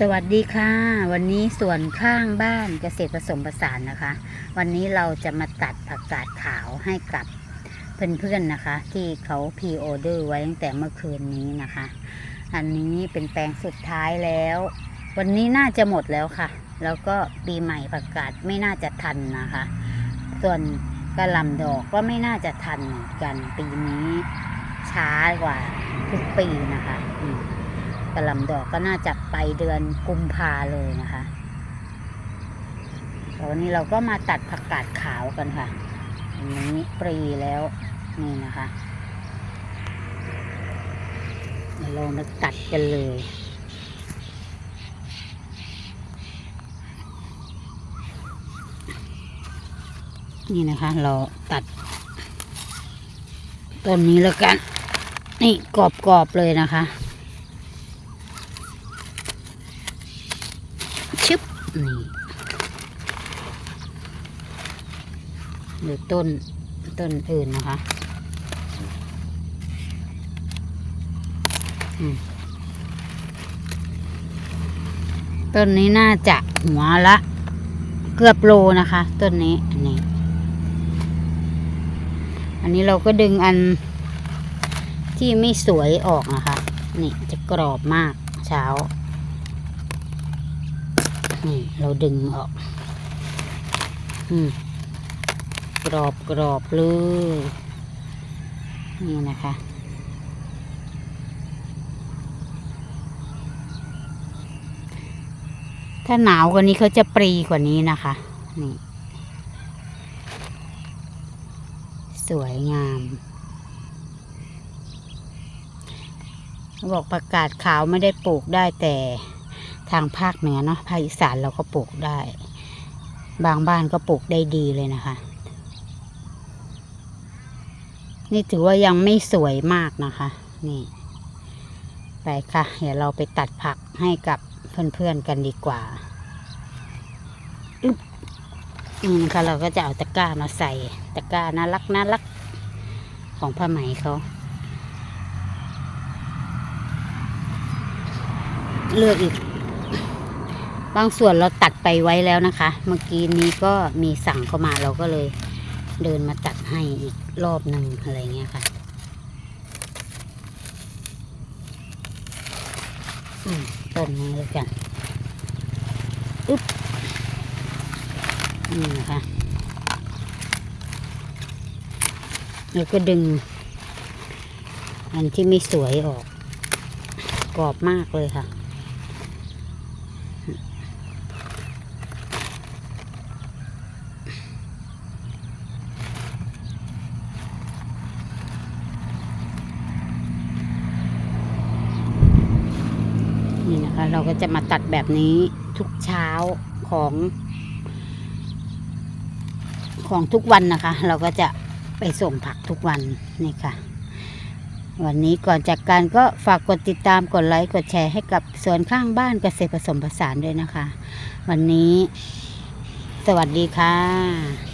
สวัสดีค่ะ วันนี้สวนข้างบ้านเกษตรผสมผสานนะคะ วันนี้เราจะมาตัดผักกาดขาวให้กับเพื่อนๆนะคะ ที่เขาพีออเดอร์ไว้ตั้งแต่เมื่อคืนนี้นะคะ อันนี้เป็นแปลงสุดท้ายแล้ว วันนี้น่าจะหมดแล้วค่ะ แล้วก็ปีใหม่ผักกาดไม่น่าจะทันนะคะ ส่วนกระหล่ำดอกก็ไม่น่าจะทันเหมือนกันปีนี้ช้ากว่าทุกปีนะคะอืม กระลำดอกก็น่าจะไปเดือนกุมภาเลยนะคะวันนี้เราก็มาตัดผักกาดขาวกันค่ะอันนี้ปรีแล้วนี่นะคะเดี๋ยวเรามาตัดกันเลยนี่นะคะ เราตัดต้นนี้แล้วกัน นี่กรอบๆเลยนะคะ ชึบ นี่หรือต้นต้นอื่นนะคะต้นนี้น่าจะหัวละ เกือบโลนะคะ ต้นนี้อันนี้ อันนี้เราก็ดึงอันที่ไม่สวยออกนะคะ นี่จะกรอบมากเช้า นี่เราดึงออก อืม กรอบกรอบเลย นี่นะคะ ถ้าหนาวกว่านี้เขาจะปรีกว่านี้นะคะ นี่ สวยงามเขาบอกประกาศขาวไม่ได้ปลูกได้แต่ ทางภาคเหนือเนาะภาคอีสานเราก็ปลูกได้ บางบ้านก็ปลูกได้ดีเลยนะคะ นี่ถือว่ายังไม่สวยมากนะคะ นี่ ไปค่ะ เดี๋ยวเราไปตัดผักให้กับเพื่อนๆกันดีกว่าอึ๊บนี่นะคะเราก็จะเอาตะกร้ามาใส่ตะกร้าน่ารักน่ารักของผ้าไหมเขาเลือกอีก บางส่วนเราตัดไปไว้แล้วนะคะ เมื่อกี้นี้ก็มีสั่งเข้ามาเราก็เลยเดินมาตัดให้อีกรอบหนึ่งอะไรเงี้ยค่ะต้นนี้เลยกันอึ๊บนี่นะคะแล้วก็ดึง อันที่ไม่สวยออก กรอบมากเลยค่ะ คะเราก็จะมาตัดแบบนี้ทุกเช้าของ ของทุกวันนะคะ เราก็จะไปส่งผักทุกวันนี่ค่ะ วันนี้ก่อนจากการก็ฝากกดติดตามกดไลค์กดแชร์ให้กับสวนข้างบ้านเกษตรผสมผสานด้วยนะคะ วันนี้ สวัสดีค่ะ